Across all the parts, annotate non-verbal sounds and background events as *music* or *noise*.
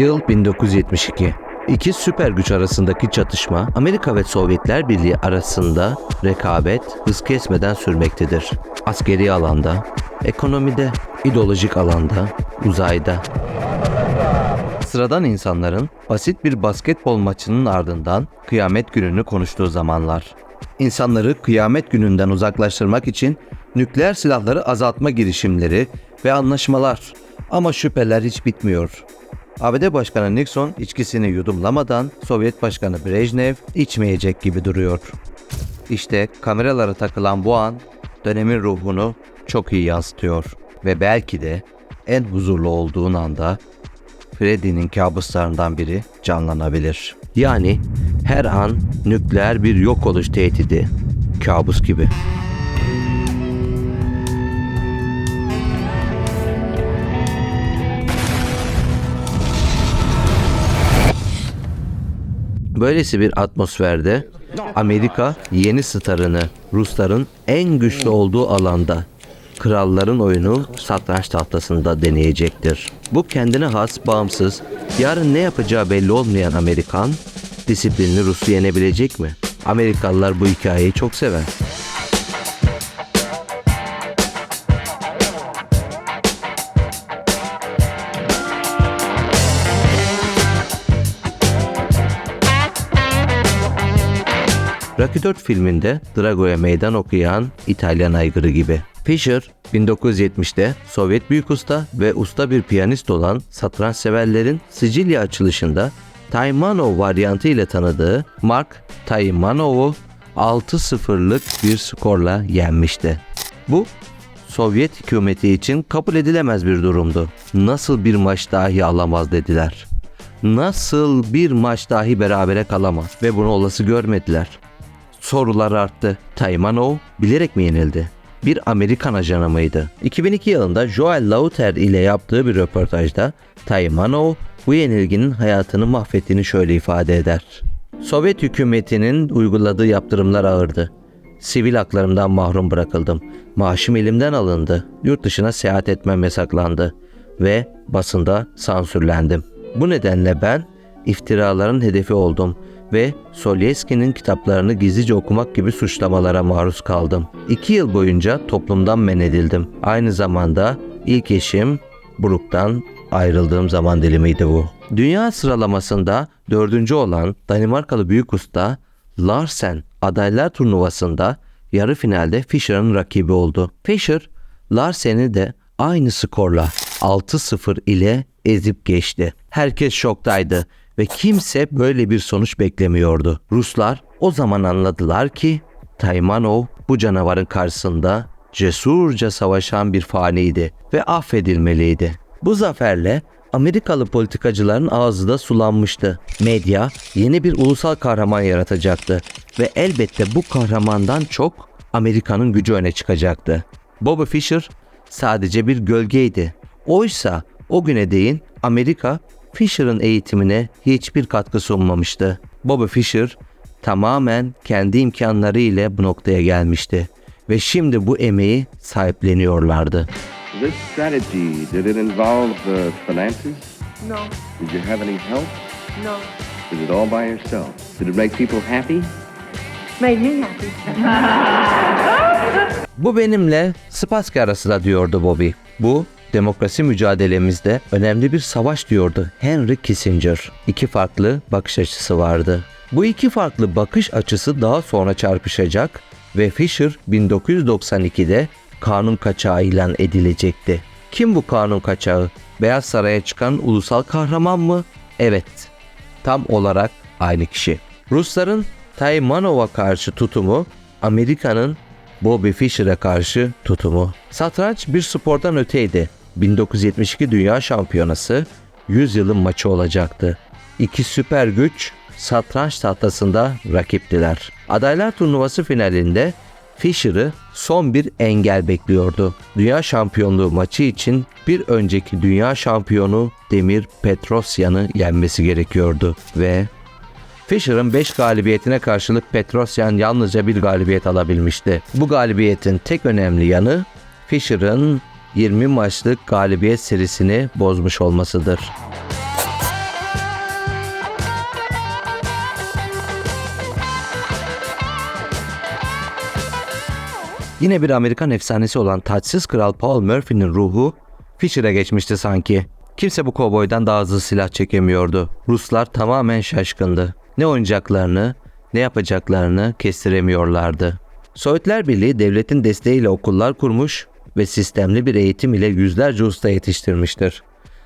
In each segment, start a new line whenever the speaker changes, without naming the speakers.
Yıl 1972. İki süper güç arasındaki çatışma Amerika ve Sovyetler Birliği arasında rekabet hız kesmeden sürmektedir. Askeri alanda, ekonomide, ideolojik alanda, uzayda. Sıradan insanların basit bir basketbol maçının ardından kıyamet gününü konuştuğu zamanlar. İnsanları kıyamet gününden uzaklaştırmak için nükleer silahları azaltma girişimleri ve anlaşmalar. Ama şüpheler hiç bitmiyor. ABD Başkanı Nixon içkisini yudumlamadan Sovyet Başkanı Brejnev içmeyecek gibi duruyor. İşte kameralara takılan bu an dönemin ruhunu çok iyi yansıtıyor. Ve belki de en huzurlu olduğun anda Freddy'nin kabuslarından biri canlanabilir. Yani her an nükleer bir yok oluş tehdidi. Kabus gibi. Böylesi bir atmosferde Amerika yeni starını Rusların en güçlü olduğu alanda kralların oyunu satranç tahtasında deneyecektir. Bu kendine has, bağımsız, yarın ne yapacağı belli olmayan Amerikan, disiplinli Rus'u yenebilecek mi? Amerikalılar bu hikayeyi çok sever. Rocky 4 filminde Drago'ya meydan okuyan İtalyan aygırı gibi. Fischer 1970'te Sovyet büyük usta ve usta bir piyanist olan satranç severlerin Sicilya açılışında Taimanov varyantı ile tanıdığı Mark Taimanov'u 6-0'lık bir skorla yenmişti. Bu Sovyet hükümeti için kabul edilemez bir durumdu. Nasıl bir maç dahi alamaz dediler. Nasıl bir maç dahi berabere kalamaz ve bunu olası görmediler. Sorular arttı. Taimanov bilerek mi yenildi? Bir Amerikan ajanı mıydı? 2002 yılında Joel Lauter ile yaptığı bir röportajda Taimanov bu yenilginin hayatını mahvettiğini şöyle ifade eder. Sovyet hükümetinin uyguladığı yaptırımlar ağırdı. Sivil haklarımdan mahrum bırakıldım. Maaşım elimden alındı. Yurt dışına seyahat etmem yasaklandı ve basında sansürlendim. Bu nedenle ben iftiraların hedefi oldum ve Solyeski'nin kitaplarını gizlice okumak gibi suçlamalara maruz kaldım. İki yıl boyunca toplumdan men edildim. Aynı zamanda ilk eşim Brooke'dan ayrıldığım zaman dilimiydi bu. Dünya sıralamasında dördüncü olan Danimarkalı büyük usta Larsen adaylar turnuvasında yarı finalde Fischer'ın rakibi oldu. Fischer, Larsen'i de aynı skorla 6-0 ile ezip geçti. Herkes şoktaydı ve kimse böyle bir sonuç beklemiyordu. Ruslar o zaman anladılar ki Taymanov bu canavarın karşısında cesurca savaşan bir faniydi ve affedilmeliydi. Bu zaferle Amerikalı politikacıların ağzı da sulanmıştı. Medya yeni bir ulusal kahraman yaratacaktı ve elbette bu kahramandan çok Amerika'nın gücü öne çıkacaktı. Bobby Fischer sadece bir gölgeydi. Oysa o güne değin Amerika Fisher'ın eğitimine hiçbir katkı sunmamıştı. Bobby Fischer tamamen kendi imkanları ile bu noktaya gelmişti ve şimdi bu emeği sahipleniyorlardı.
This strategy, did it involve the finances?
No,
Did you have any help?
no.
Did it all by yourself? Did it make people happy?
Made me happy. *laughs*
Bu benimle Spassky arasında diyordu Bobby. Bu demokrasi mücadelemizde önemli bir savaş diyordu Henry Kissinger. İki farklı bakış açısı vardı. Bu iki farklı bakış açısı daha sonra çarpışacak ve Fisher 1992'de kanun kaçağı ilan edilecekti. Kim bu kanun kaçağı? Beyaz Saray'a çıkan ulusal kahraman mı? Evet. Tam olarak aynı kişi. Rusların Taymanov'a karşı tutumu Amerika'nın Bobby Fischer'e karşı tutumu. Satranç bir spordan öteydi. 1972 Dünya Şampiyonası 100 yılın maçı olacaktı. İki süper güç satranç tahtasında rakiptiler. Adaylar turnuvası finalinde Fischer'ı son bir engel bekliyordu. Dünya şampiyonluğu maçı için bir önceki dünya şampiyonu Demir Petrosyan'ı yenmesi gerekiyordu ve Fischer'ın 5 galibiyetine karşılık Petrosyan yalnızca bir galibiyet alabilmişti. Bu galibiyetin tek önemli yanı Fischer'ın 20 maçlık galibiyet serisini bozmuş olmasıdır. Yine bir Amerikan efsanesi olan taçsız kral Paul Murphy'nin ruhu Fisher'e geçmişti sanki. Kimse bu kovboydan daha hızlı silah çekemiyordu. Ruslar tamamen şaşkındı. Ne oynayacaklarını ne yapacaklarını kestiremiyorlardı. Sovyetler Birliği devletin desteğiyle okullar kurmuş, ve sistemli bir eğitim ile yüzlerce usta yetiştirmiştir.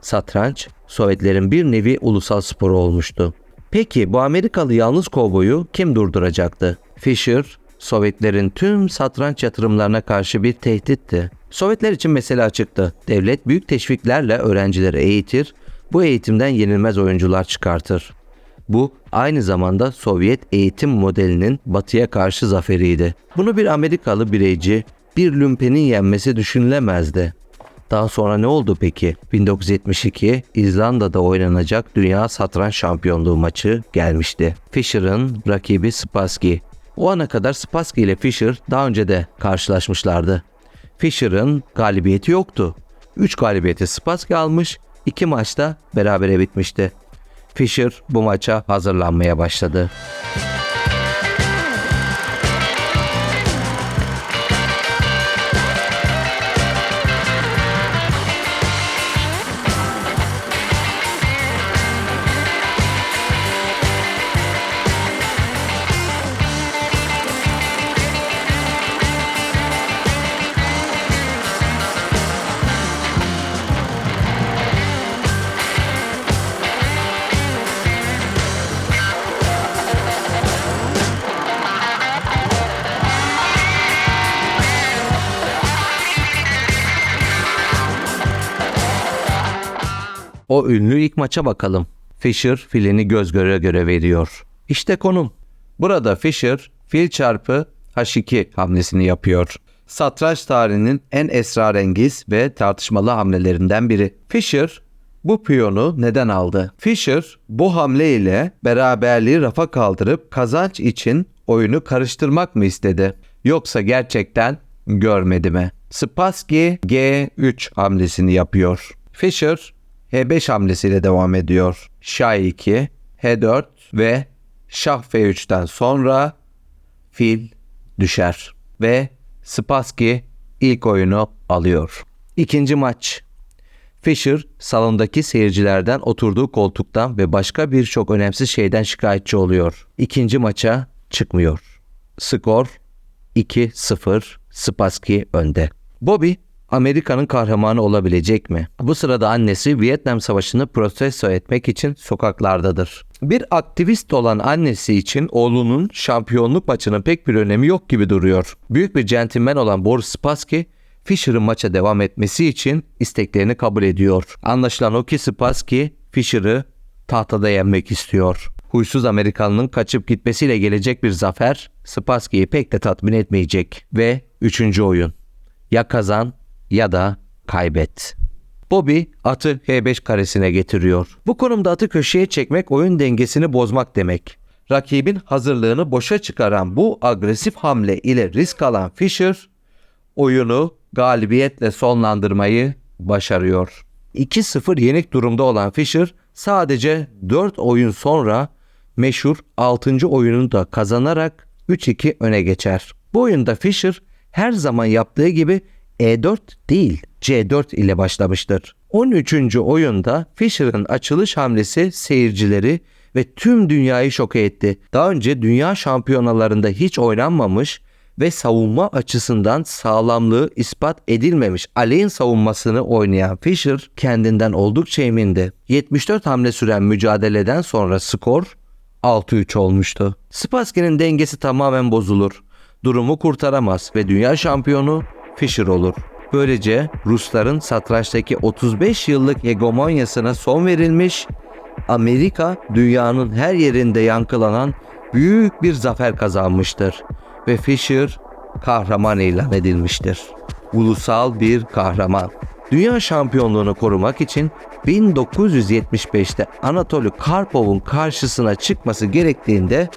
Satranç, Sovyetlerin bir nevi ulusal sporu olmuştu. Peki bu Amerikalı yalnız kovboyu kim durduracaktı? Fisher, Sovyetlerin tüm satranç yatırımlarına karşı bir tehditti. Sovyetler için mesele açıktı. Devlet büyük teşviklerle öğrencileri eğitir, bu eğitimden yenilmez oyuncular çıkartır. Bu aynı zamanda Sovyet eğitim modelinin batıya karşı zaferiydi. Bunu bir Amerikalı bireyci, bir lümpenin yenmesi düşünülemezdi. Daha sonra ne oldu peki? 1972 İzlanda'da oynanacak Dünya Satranç Şampiyonluğu maçı gelmişti. Fischer'ın rakibi Spassky. O ana kadar Spassky ile Fischer daha önce de karşılaşmışlardı. Fischer'ın galibiyeti yoktu. 3 galibiyeti Spassky almış, 2 maçta berabere bitmişti. Fischer bu maça hazırlanmaya başladı. O ünlü ilk maça bakalım. Fischer filini göz göre göre veriyor. İşte konum. Burada Fischer fil çarpı H2 hamlesini yapıyor. Satranç tarihinin en esrarengiz ve tartışmalı hamlelerinden biri. Fischer bu piyonu neden aldı? Fischer bu hamle ile beraberliği rafa kaldırıp kazanç için oyunu karıştırmak mı istedi? Yoksa gerçekten görmedi mi? Spassky G3 hamlesini yapıyor. Fischer H5 hamlesiyle devam ediyor. Şah 2, H4 ve Şah F3'ten sonra fil düşer ve Spassky ilk oyunu alıyor. İkinci maç. Fischer salondaki seyircilerden oturduğu koltuktan ve başka birçok önemsiz şeyden şikayetçi oluyor. İkinci maça çıkmıyor. Skor 2-0 Spassky önde. Bobby Amerika'nın kahramanı olabilecek mi? Bu sırada annesi Vietnam Savaşı'nı protesto etmek için sokaklardadır. Bir aktivist olan annesi için oğlunun şampiyonluk maçının pek bir önemi yok gibi duruyor. Büyük bir centilmen olan Boris Spassky, Fischer'ın maça devam etmesi için isteklerini kabul ediyor. Anlaşılan o ki Spassky, Fischer'ı tahtada yenmek istiyor. Huysuz Amerikalının kaçıp gitmesiyle gelecek bir zafer Spassky'yi pek de tatmin etmeyecek. Ve üçüncü oyun. Ya kazan ya da kaybet. Bobby atı H5 karesine getiriyor. Bu konumda atı köşeye çekmek oyun dengesini bozmak demek. Rakibin hazırlığını boşa çıkaran bu agresif hamle ile risk alan Fischer oyunu galibiyetle sonlandırmayı başarıyor. 2-0 yenik durumda olan Fischer sadece 4 oyun sonra meşhur 6. oyununu da kazanarak 3-2 öne geçer. Bu oyunda Fischer her zaman yaptığı gibi E4 değil C4 ile başlamıştır. 13. oyunda Fischer'ın açılış hamlesi seyircileri ve tüm dünyayı şok etti. Daha önce dünya şampiyonalarında hiç oynanmamış ve savunma açısından sağlamlığı ispat edilmemiş aleyhin savunmasını oynayan Fischer kendinden oldukça emindi. 74 hamle süren mücadeleden sonra skor 6-3 olmuştu. Spassky'nin dengesi tamamen bozulur. Durumu kurtaramaz ve dünya şampiyonu Fischer olur. Böylece Rusların satrançtaki 35 yıllık hegemonyasına son verilmiş, Amerika dünyanın her yerinde yankılanan büyük bir zafer kazanmıştır ve Fischer kahraman ilan edilmiştir. Ulusal bir kahraman. Dünya şampiyonluğunu korumak için 1975'te Anatoly Karpov'un karşısına çıkması gerektiğinde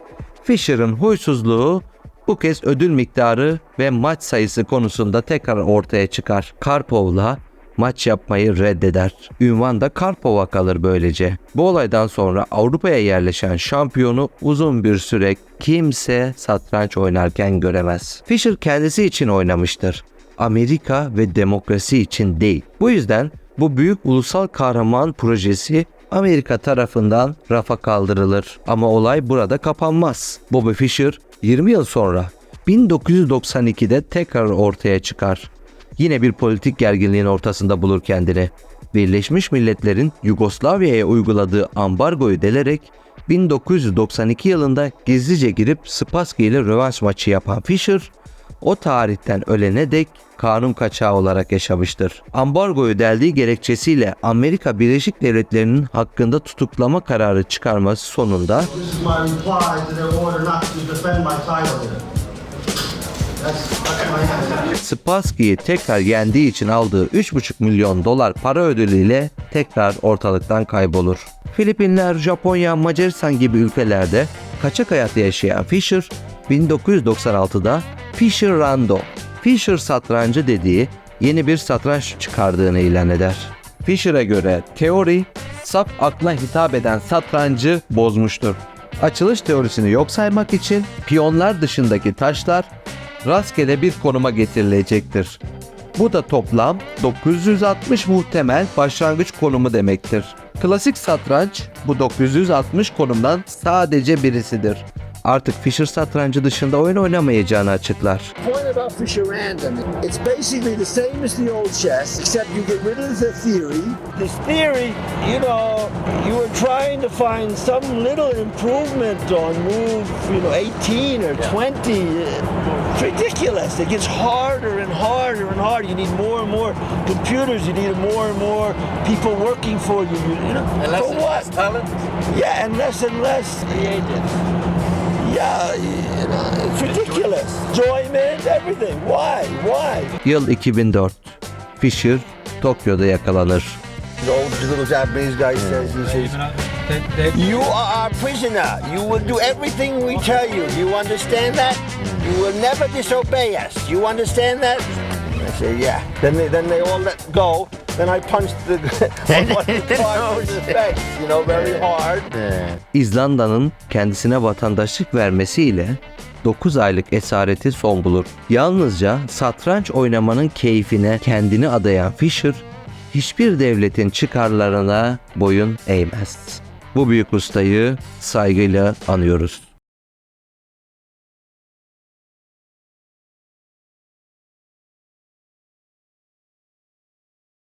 Fischer'ın huysuzluğu bu kez ödül miktarı ve maç sayısı konusunda tekrar ortaya çıkar. Karpov'la maç yapmayı reddeder. Ünvan da Karpov'a kalır böylece. Bu olaydan sonra Avrupa'ya yerleşen şampiyonu uzun bir süre kimse satranç oynarken göremez. Fischer kendisi için oynamıştır. Amerika ve demokrasi için değil. Bu yüzden bu büyük ulusal kahraman projesi Amerika tarafından rafa kaldırılır. Ama olay burada kapanmaz. Bobby Fischer 20 yıl sonra 1992'de tekrar ortaya çıkar. Yine bir politik gerginliğin ortasında bulur kendini. Birleşmiş Milletler'in Yugoslavya'ya uyguladığı ambargoyu delerek 1992 yılında gizlice girip Spassky ile rövanş maçı yapan Fischer, o tarihten ölene dek kanun kaçağı olarak yaşamıştır. Ambargoyu deldiği gerekçesiyle Amerika Birleşik Devletleri'nin hakkında tutuklama kararı çıkarması sonunda. Spassky'yi tekrar yendiği için aldığı 3,5 milyon dolar para ödülüyle tekrar ortalıktan kaybolur. Filipinler, Japonya, Macaristan gibi ülkelerde kaçak hayatı yaşayan Fisher, 1996'da Fisher Rando, Fisher satrancı dediği yeni bir satranç çıkardığını ilan eder. Fisher'e göre teori, saf akla hitap eden satrancı bozmuştur. Açılış teorisini yok saymak için piyonlar dışındaki taşlar rastgele bir konuma getirilecektir. Bu da toplam 960 muhtemel başlangıç konumu demektir. Klasik satranç bu 960 konumdan sadece birisidir. Artık Fischer satrancı dışında oyun oynamayacağını açıklar.
point about Fisher Random, it's basically the same as the old chess, except you get rid of the theory.
This theory, you know, you were trying to find some little improvement on move, you know, 18 or 20. It's ridiculous. It gets harder and harder and harder. You need more and more computers. You need more and more people working for you. You, you know, for what?
Less talent.
Yeah, and less and less
Creative.
Yeah, you know, it's ridiculous. Enjoyment, everything. Why? Why?
Yıl 2004. Fischer Tokyo'da yakalanır.
The old little Japanese guy says, he says,
You are our prisoner. You will do everything we tell you. You understand that? You will never disobey us. You understand that? I say, yeah. Then they, then they all let go. Then I punched the *laughs* *laughs* the guards in the face, you know, very hard.
İzlanda'nın kendisine vatandaşlık vermesiyle 9 aylık esareti son bulur. Yalnızca satranç oynamanın keyfine kendini adayan Fischer, hiçbir devletin çıkarlarına boyun eğmez. Bu büyük ustayı saygıyla anıyoruz.